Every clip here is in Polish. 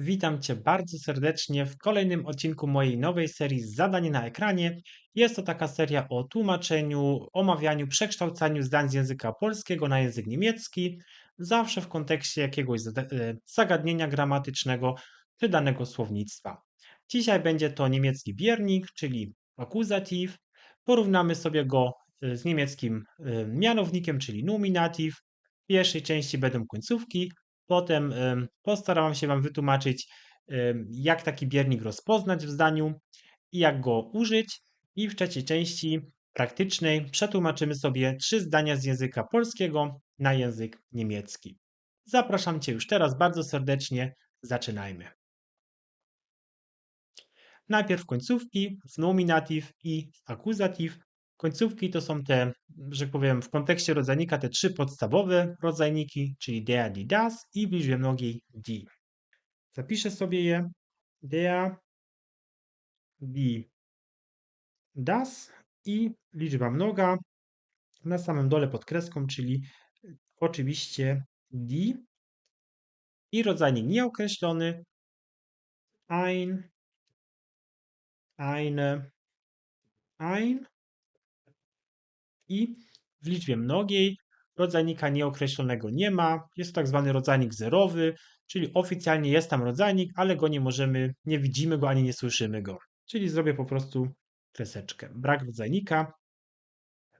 Witam Cię bardzo serdecznie w kolejnym odcinku mojej nowej serii Zadanie na ekranie. Jest to taka seria o tłumaczeniu, omawianiu, przekształcaniu zdań z języka polskiego na język niemiecki, zawsze w kontekście jakiegoś e, zagadnienia gramatycznego czy danego słownictwa. Dzisiaj będzie to niemiecki biernik, czyli akuzatyw. Porównamy sobie go e, z niemieckim e, mianownikiem, czyli nominatyw. W pierwszej części będą końcówki, Potem em, postaram się Wam wytłumaczyć, jak taki biernik rozpoznać w zdaniu i jak go użyć. I w trzeciej części praktycznej przetłumaczymy sobie trzy zdania z języka polskiego na język niemiecki. Zapraszam Cię już teraz bardzo serdecznie. Zaczynajmy. Najpierw końcówki w nominatyw i akuzatyw. Końcówki to są te, że tak powiem, w kontekście rodzajnika te trzy podstawowe rodzajniki, czyli der, die, das i w liczbie mnogiej die. Zapiszę sobie je. Der, die, das i liczba mnoga na samym dole pod kreską, czyli oczywiście die i rodzajnik nieokreślony ein, eine, ein i w liczbie mnogiej rodzajnika nieokreślonego nie ma. Jest to tak zwany rodzajnik zerowy, czyli oficjalnie jest tam rodzajnik, ale go nie możemy, nie widzimy go ani nie słyszymy go. Czyli zrobię po prostu kreseczkę. Brak rodzajnika.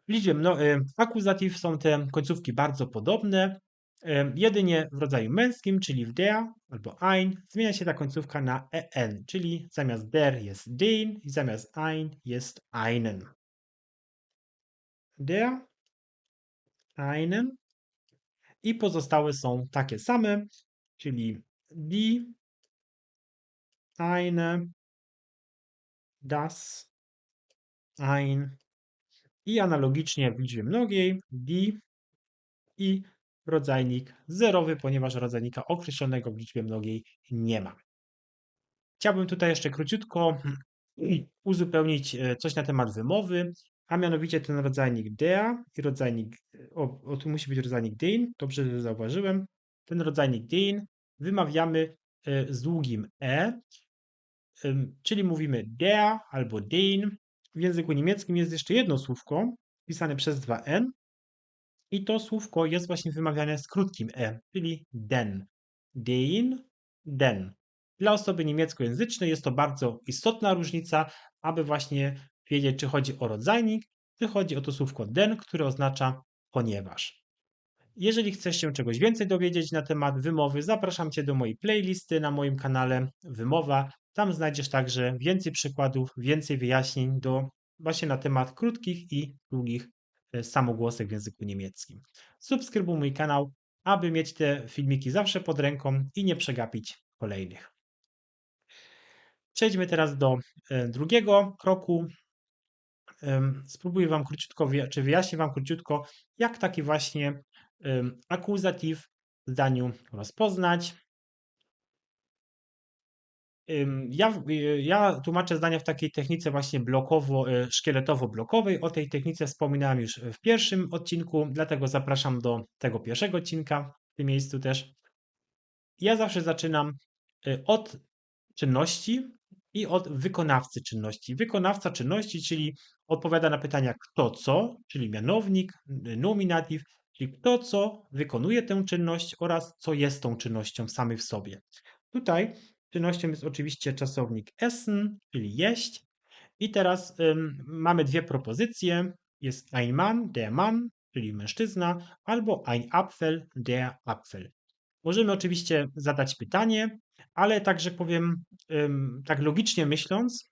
W liczbie e, akuzatyw są te końcówki bardzo podobne. E, jedynie w rodzaju męskim, czyli w der albo ein, zmienia się ta końcówka na en, czyli zamiast der jest den i zamiast ein jest einen der, einen. I pozostałe są takie same, czyli die, eine, das, ein. I analogicznie w liczbie mnogiej die i rodzajnik zerowy, ponieważ rodzajnika określonego w liczbie mnogiej nie ma. Chciałbym tutaj jeszcze króciutko uzupełnić e, coś na temat wymowy a mianowicie ten rodzajnik dea i rodzajnik, o, o tu musi być rodzajnik den, dobrze że zauważyłem, ten rodzajnik den wymawiamy e, z długim e, czyli mówimy der albo den. W języku niemieckim jest jeszcze jedno słówko pisane przez dwa n i to słówko jest właśnie wymawiane z krótkim e, czyli den. Den, den. Dla osoby niemieckojęzycznej jest to bardzo istotna różnica, aby właśnie wiedzieć, czy chodzi o rodzajnik, czy chodzi o to słówko den, które oznacza ponieważ. Jeżeli chcesz się czegoś więcej dowiedzieć na temat wymowy, zapraszam Cię do mojej playlisty na moim kanale Wymowa. Tam znajdziesz także więcej przykładów, więcej wyjaśnień do właśnie na temat krótkich i długich e, samogłosek w języku niemieckim. Subskrybuj mój kanał, aby mieć te filmiki zawsze pod ręką i nie przegapić kolejnych. Przejdźmy teraz do e, drugiego kroku, spróbuję Wam króciutko, czy wyjaśnię Wam króciutko, jak taki właśnie akuzatyw w zdaniu rozpoznać. Ja, ja tłumaczę zdania w takiej technice właśnie blokowo-szkieletowo-blokowej. E, o tej technice wspominałem już w pierwszym odcinku, dlatego zapraszam do tego pierwszego odcinka w tym miejscu też. Ja zawsze zaczynam e, od czynności, i od wykonawcy czynności. Wykonawca czynności, czyli odpowiada na pytania kto co, czyli mianownik, nominatyw, czyli kto co wykonuje tę czynność oraz co jest tą czynnością samy w sobie. Tutaj czynnością jest oczywiście czasownik essen, czyli jeść. I teraz ym, mamy dwie propozycje. Jest ein Mann, der Mann, czyli mężczyzna, albo ein Apfel, der Apfel. Możemy oczywiście zadać pytanie, ale także powiem, tak logicznie myśląc,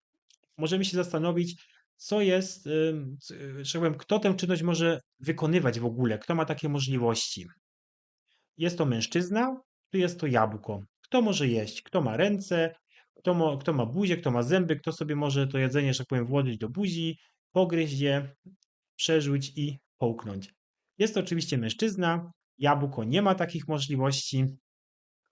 możemy się zastanowić, co jest, że powiem, kto tę czynność może wykonywać w ogóle, kto ma takie możliwości. Jest to mężczyzna, czy jest to jabłko? Kto może jeść? Kto ma ręce? Kto ma, kto ma buzię, kto ma zęby? Kto sobie może to jedzenie, że tak powiem, włożyć do buzi, pogryźć je, przeżuć i połknąć? Jest to oczywiście mężczyzna, jabłko nie ma takich możliwości,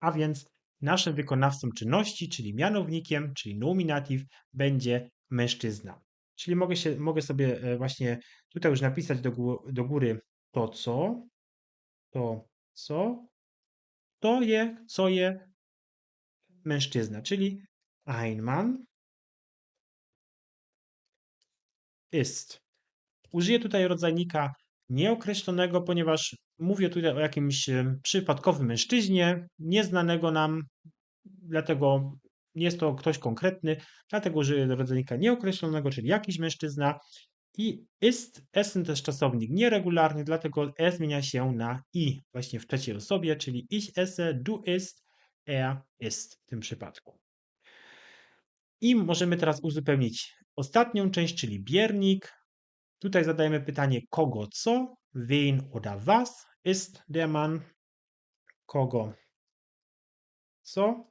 a więc naszym wykonawcą czynności, czyli mianownikiem, czyli nominatyw, będzie mężczyzna. Czyli mogę, się, mogę sobie e, właśnie tutaj już napisać do, do góry to co, to co, to je, co je, mężczyzna, czyli ein ist. Użyję tutaj rodzajnika nieokreślonego, ponieważ mówię tutaj o jakimś e, przypadkowym mężczyźnie, nieznanego nam, dlatego nie jest to ktoś konkretny, dlatego użyję rodzajnika nieokreślonego, czyli jakiś mężczyzna. I ist, essen to jest czasownik nieregularny, dlatego e zmienia się na i właśnie w trzeciej osobie, czyli ich esse, du ist, er ist w tym przypadku. I możemy teraz uzupełnić ostatnią część, czyli biernik. Tutaj zadajemy pytanie kogo co, wen oder was ist der Mann, kogo co.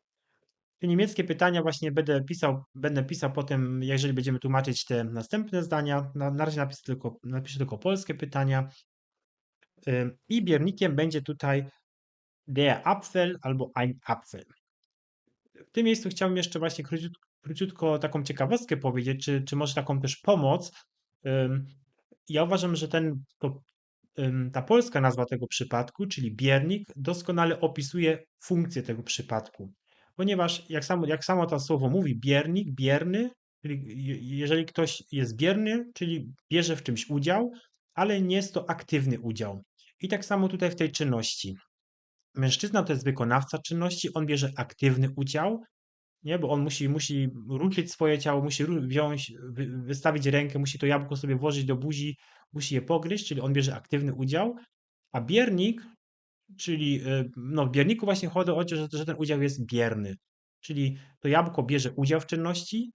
Te niemieckie pytania właśnie będę pisał, będę pisał potem, jeżeli będziemy tłumaczyć te następne zdania. Na, na razie napiszę tylko, napiszę tylko polskie pytania. I biernikiem będzie tutaj der Apfel albo ein Apfel. W tym miejscu chciałbym jeszcze właśnie króciutko, króciutko taką ciekawostkę powiedzieć, czy, czy może taką też pomoc. Ja uważam, że ten, to, ta polska nazwa tego przypadku, czyli biernik, doskonale opisuje funkcję tego przypadku. Ponieważ, jak samo, jak samo to słowo mówi, biernik, bierny, jeżeli ktoś jest bierny, czyli bierze w czymś udział, ale nie jest to aktywny udział. I tak samo tutaj w tej czynności. Mężczyzna to jest wykonawca czynności, on bierze aktywny udział, nie? bo on musi, musi ruszyć swoje ciało, musi wziąć, wystawić rękę, musi to jabłko sobie włożyć do buzi, musi je pogryźć, czyli on bierze aktywny udział, a biernik, czyli y, no, w bierniku właśnie chodzi o to, że, że ten udział jest bierny, czyli to jabłko bierze udział w czynności,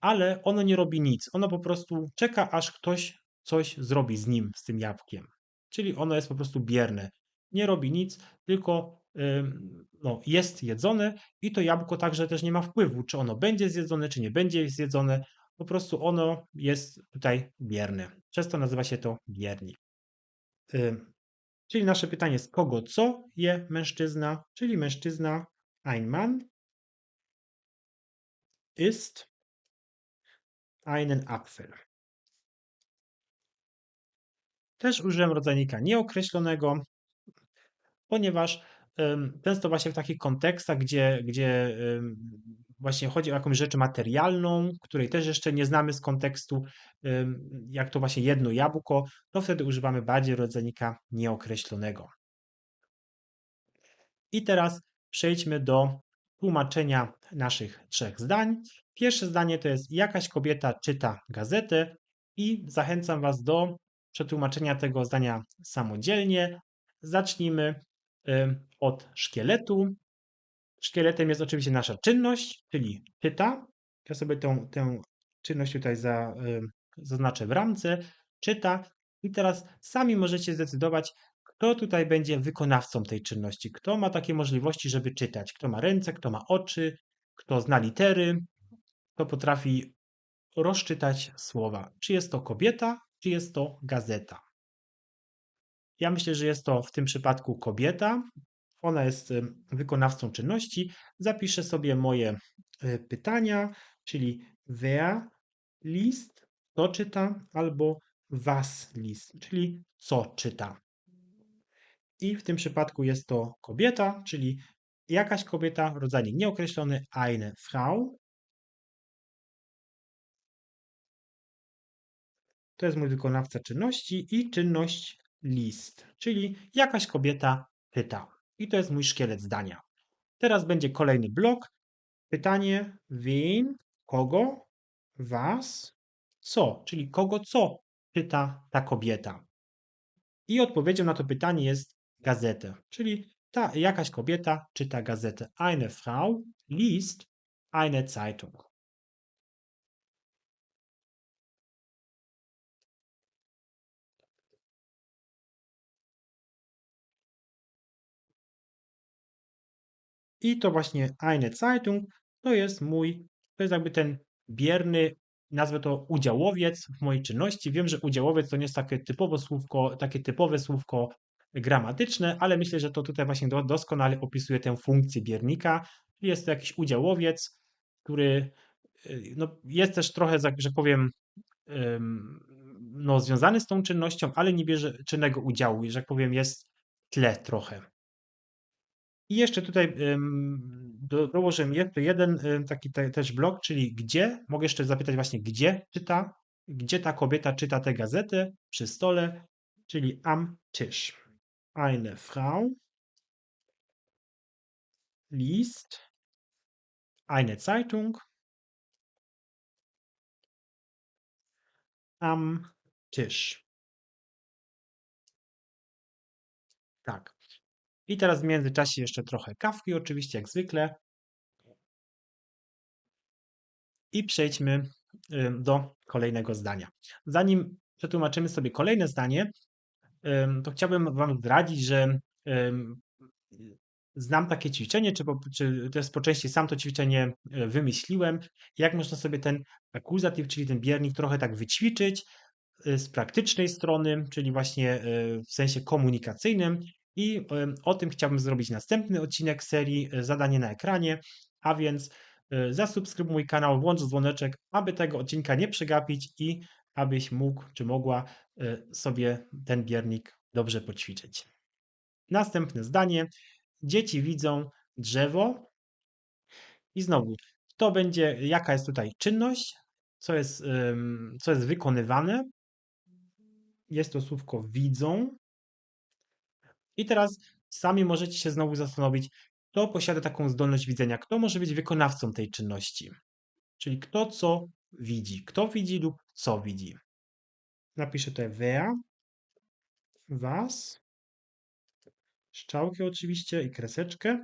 ale ono nie robi nic, ono po prostu czeka, aż ktoś coś zrobi z nim, z tym jabłkiem, czyli ono jest po prostu bierne, nie robi nic, tylko no, jest jedzone i to jabłko także też nie ma wpływu, czy ono będzie zjedzone, czy nie będzie zjedzone. Po prostu ono jest tutaj bierne. Przez to nazywa się to biernik. Czyli nasze pytanie jest, kogo co je mężczyzna? Czyli mężczyzna, ein Mann, ist einen Apfel. Też użyłem rodzajnika nieokreślonego, ponieważ Często właśnie w takich kontekstach, gdzie, gdzie właśnie chodzi o jakąś rzecz materialną, której też jeszcze nie znamy z kontekstu, jak to właśnie jedno jabłko, to wtedy używamy bardziej rodzajnika nieokreślonego. I teraz przejdźmy do tłumaczenia naszych trzech zdań. Pierwsze zdanie to jest jakaś kobieta czyta gazetę i zachęcam Was do przetłumaczenia tego zdania samodzielnie. Zacznijmy od szkieletu. Szkieletem jest oczywiście nasza czynność, czyli czyta. Ja sobie tą, tę czynność tutaj za, zaznaczę w ramce. Czyta. I teraz sami możecie zdecydować, kto tutaj będzie wykonawcą tej czynności. Kto ma takie możliwości, żeby czytać. Kto ma ręce, kto ma oczy, kto zna litery, kto potrafi rozczytać słowa. Czy jest to kobieta, czy jest to gazeta. Ja myślę, że jest to w tym przypadku kobieta. Ona jest wykonawcą czynności. Zapiszę sobie moje e, pytania, czyli wer list, kto czyta, albo was list, czyli co czyta. I w tym przypadku jest to kobieta, czyli jakaś kobieta, rodzajnik nieokreślony, eine Frau. To jest mój wykonawca czynności i czynność list, czyli jakaś kobieta pyta. I to jest mój szkielet zdania. Teraz będzie kolejny blok. Pytanie wen, kogo, was, co, czyli kogo co pyta ta kobieta. I odpowiedzią na to pytanie jest gazetę, czyli ta jakaś kobieta czyta gazetę. Eine Frau liest eine Zeitung. I to właśnie eine Zeitung to jest mój, to jest jakby ten bierny, nazwę to udziałowiec w mojej czynności. Wiem, że udziałowiec to nie jest takie typowe słówko, takie typowe słówko gramatyczne, ale myślę, że to tutaj właśnie doskonale opisuje tę funkcję biernika. Jest to jakiś udziałowiec, który y, no, jest też trochę, że powiem, no, związany z tą czynnością, ale nie bierze czynnego udziału, że powiem, jest tle trochę. I jeszcze tutaj do, dołożymy jeszcze jeden taki te, też blok, czyli gdzie, mogę jeszcze zapytać właśnie, gdzie czyta, gdzie ta kobieta czyta tę gazetę przy stole, czyli am Tisch. Eine Frau liest eine Zeitung am Tisch. I teraz w międzyczasie jeszcze trochę kawki, oczywiście, jak zwykle. I przejdźmy do kolejnego zdania. Zanim przetłumaczymy sobie kolejne zdanie, to chciałbym Wam zdradzić, że znam takie ćwiczenie, czy, czy też po części sam to ćwiczenie e, wymyśliłem, jak można sobie ten akuzatyw, czyli ten biernik trochę tak wyćwiczyć e, z praktycznej strony, czyli właśnie e, w sensie komunikacyjnym i o tym chciałbym zrobić następny odcinek serii Zadanie na ekranie, a więc zasubskrybuj mój kanał, włącz dzwoneczek, aby tego odcinka nie przegapić i abyś mógł czy mogła sobie ten biernik dobrze poćwiczyć. Następne zdanie. Dzieci widzą drzewo. I znowu, to będzie, jaka jest tutaj czynność, co jest, co jest wykonywane. Jest to słówko widzą. I teraz sami możecie się znowu zastanowić, kto posiada taką zdolność widzenia, kto może być wykonawcą tej czynności. Czyli kto co widzi, kto widzi lub co widzi. Napiszę tutaj wer, was, strzałkę oczywiście i kreseczkę.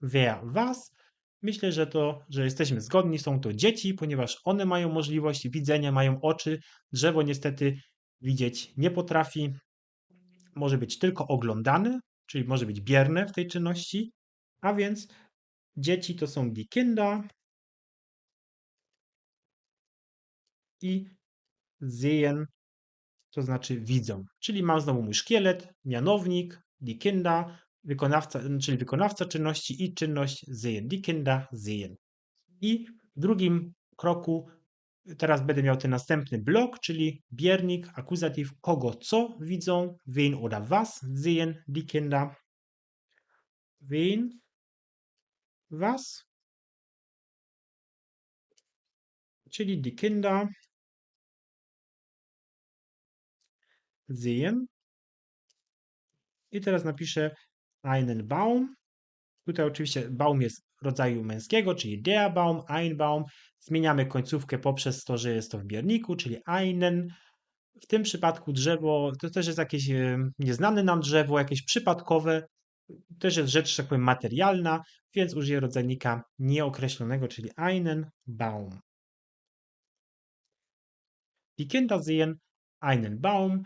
Wer was. Myślę, że to, że jesteśmy zgodni, są to dzieci, ponieważ one mają możliwość widzenia, mają oczy. Drzewo niestety widzieć nie potrafi. Może być tylko oglądane, czyli może być bierne w tej czynności. A więc dzieci to są die Kinder i sehen, to znaczy widzą. Czyli mam znowu mój szkielet, mianownik, die Kinder, wykonawca, czyli wykonawca czynności i czynność sehen. Die Kinder sehen. I w drugim kroku teraz będę miał ten następny blok, czyli biernik, akuzatyw, kogo co widzą, wen oder was sehen die Kinder. Wen, was, czyli die Kinder sehen i teraz napiszę einen Baum. Tutaj oczywiście Baum jest rodzaju męskiego, czyli der Baum, ein Baum. Zmieniamy końcówkę poprzez to, że jest to w bierniku, czyli einen. W tym przypadku drzewo to też jest jakieś e, nieznane nam drzewo, jakieś przypadkowe. Też jest rzecz, tak powiem, materialna, więc użyję rodzajnika nieokreślonego, czyli einen Baum. Die Kinder sehen einen Baum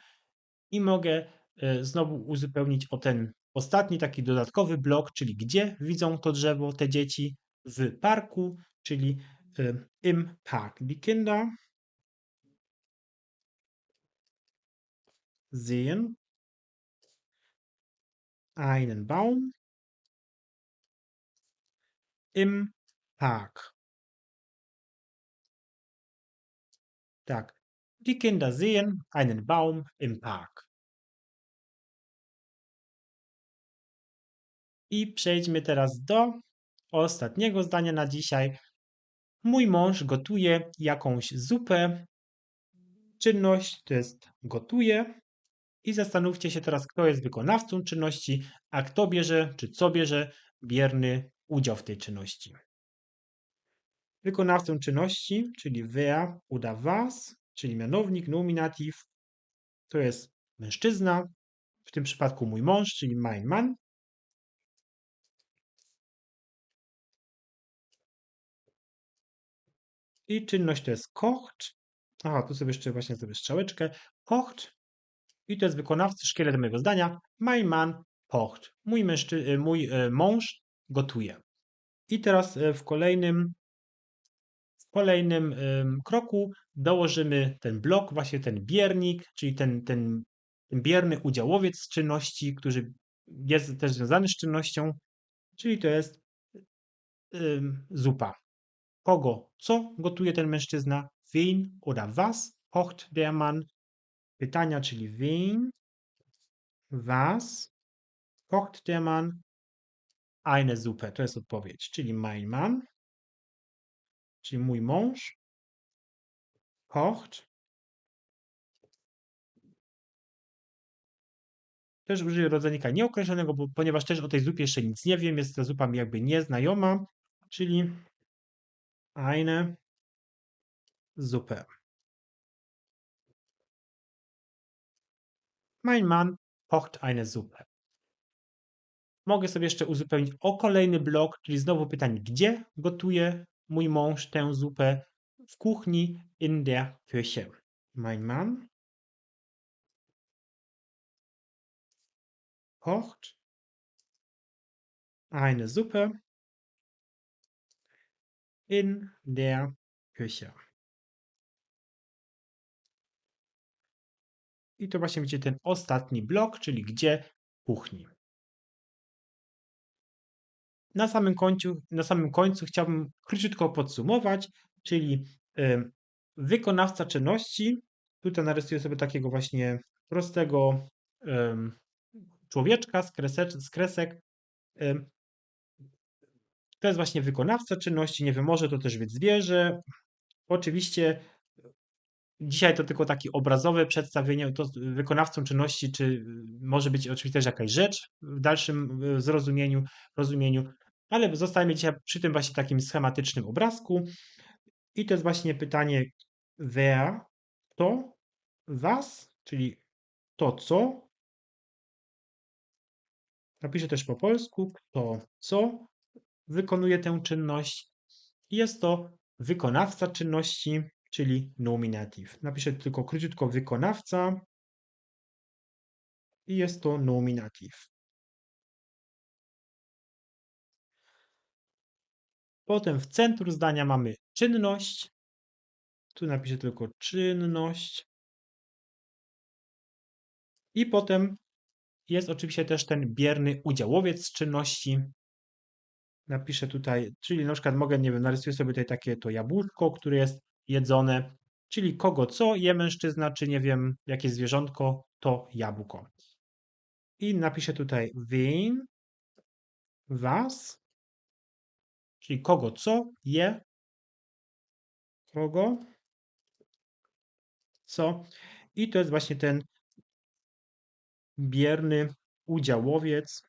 i mogę E, znowu uzupełnić o ten ostatni taki dodatkowy blok, czyli gdzie widzą to drzewo te dzieci w parku, czyli e, im Park. Die Kinder sehen einen Baum im Park. Tak. Die Kinder sehen einen Baum im Park. I przejdźmy teraz do ostatniego zdania na dzisiaj. Mój mąż gotuje jakąś zupę. Czynność to jest gotuje. I zastanówcie się teraz, kto jest wykonawcą czynności, a kto bierze, czy co bierze bierny udział w tej czynności. Wykonawcą czynności, czyli wer uda was, czyli mianownik, nominatyw, to jest mężczyzna, w tym przypadku mój mąż, czyli mein Mann. I czynność to jest kocht. Aha, tu sobie jeszcze właśnie sobie strzałeczkę. Kocht. I to jest wykonawcy, szkielet mojego zdania. Mein Mann kocht. Mój, mężczy, y, mój y, mąż gotuje. I teraz y, w kolejnym, w kolejnym kroku dołożymy ten blok, właśnie ten biernik, czyli ten, ten, ten bierny udziałowiec czynności, który jest też związany z czynnością, czyli to jest zupa kogo, co gotuje ten mężczyzna, wen oder was? Kocht der Mann. Pytania, czyli wen, was? Kocht der Mann? Eine Suppe. To jest odpowiedź, czyli mein Mann, czyli mój mąż, kocht. Też użyję rodzajnika nieokreślonego, bo, ponieważ też o tej zupie jeszcze nic nie wiem, jest ta zupa mi jakby nieznajoma, czyli eine Suppe. Mein Mann kocht eine Suppe. Mogę sobie jeszcze uzupełnić o kolejny blok, czyli znowu pytanie, gdzie gotuje mój mąż tę zupę? W kuchni in der Küche. Mein Mann kocht eine Suppe in der Küche. I to właśnie będzie ten ostatni blok, czyli gdzie kuchni. Na samym końcu, na samym końcu chciałbym króciutko podsumować, czyli y, wykonawca czynności. Tutaj narysuję sobie takiego właśnie prostego y, człowieczka z kresek. Z kresek. Y, to jest właśnie wykonawca czynności, nie wiem, może to też zwierzę. Oczywiście Dzisiaj to tylko takie obrazowe przedstawienie, to wykonawcą czynności, czy może być oczywiście też jakaś rzecz w dalszym zrozumieniu, rozumieniu, ale zostajemy dzisiaj przy tym właśnie takim schematycznym obrazku. I to jest właśnie pytanie wer, to, was, czyli to co. Napiszę też po polsku, kto co wykonuje tę czynność. Jest to wykonawca czynności, czyli nominatyw. Napiszę tylko króciutko wykonawca i jest to nominatyw. Potem w centrum zdania mamy czynność. Tu napiszę tylko czynność. I potem jest oczywiście też ten bierny udziałowiec czynności. Napiszę tutaj, czyli na przykład mogę, nie wiem, narysuję sobie tutaj takie to jabłuszko, które jest jedzone, czyli kogo co je mężczyzna, czy nie wiem, jakie zwierzątko, to jabłko. I napiszę tutaj wen, was, czyli kogo co je, kogo co. I to jest właśnie ten bierny udziałowiec.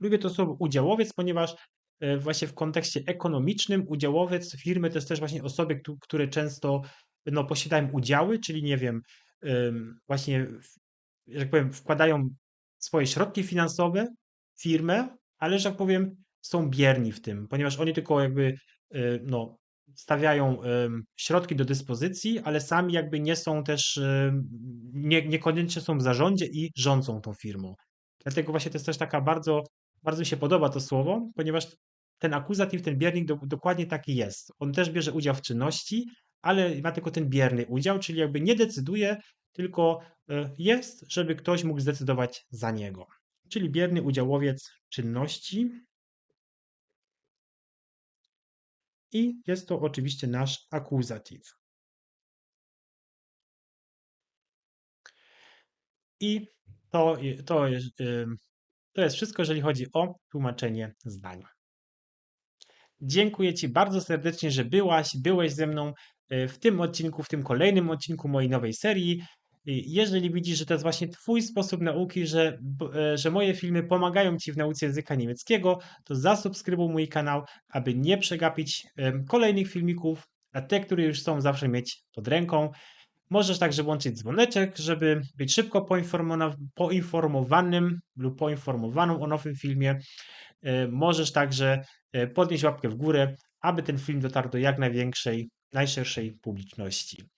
Lubię to słowo udziałowiec, ponieważ E, właśnie w kontekście ekonomicznym udziałowiec firmy to jest też właśnie osoby, które często no, posiadają udziały, czyli nie wiem, właśnie, że tak powiem, wkładają swoje środki finansowe w firmę, ale że tak powiem, są bierni w tym, ponieważ oni tylko jakby e, no, stawiają środki do dyspozycji, ale sami jakby nie są też, nie, niekoniecznie są w zarządzie i rządzą tą firmą. Dlatego właśnie to jest też taka bardzo bardzo mi się podoba to słowo, ponieważ ten akuzatyw, ten biernik do, dokładnie taki jest. On też bierze udział w czynności, ale ma tylko ten bierny udział, czyli jakby nie decyduje, tylko e, jest, żeby ktoś mógł zdecydować za niego. Czyli bierny udziałowiec czynności. I jest to oczywiście nasz akuzatyw. I to, to to jest wszystko, jeżeli chodzi o tłumaczenie zdań. Dziękuję Ci bardzo serdecznie, że byłaś, byłeś ze mną e, w tym odcinku, w tym kolejnym odcinku mojej nowej serii. Jeżeli widzisz, że to jest właśnie Twój sposób nauki, że, e, że moje filmy pomagają Ci w nauce języka niemieckiego, to zasubskrybuj mój kanał, aby nie przegapić kolejnych filmików, a te, które już są, zawsze mieć pod ręką. Możesz także włączyć dzwoneczek, żeby być szybko poinformowanym lub poinformowaną o nowym filmie. E, możesz także e, podnieść łapkę w górę, aby ten film dotarł do jak największej, najszerszej publiczności.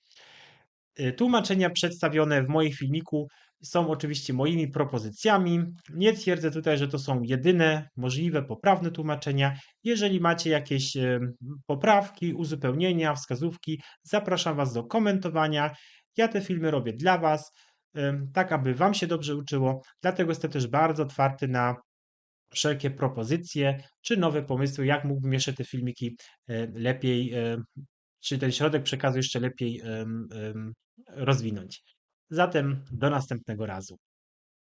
E, tłumaczenia przedstawione w moim filmiku są oczywiście moimi propozycjami. Nie twierdzę tutaj, że to są jedyne możliwe, poprawne tłumaczenia. Jeżeli macie jakieś poprawki, uzupełnienia, wskazówki, zapraszam Was do komentowania. Ja te filmy robię dla Was, tak aby Wam się dobrze uczyło. Dlatego jestem też bardzo otwarty na wszelkie propozycje czy nowe pomysły, jak mógłbym jeszcze te filmiki e, lepiej, e, czy ten środek przekazu jeszcze lepiej rozwinąć. Zatem do następnego razu.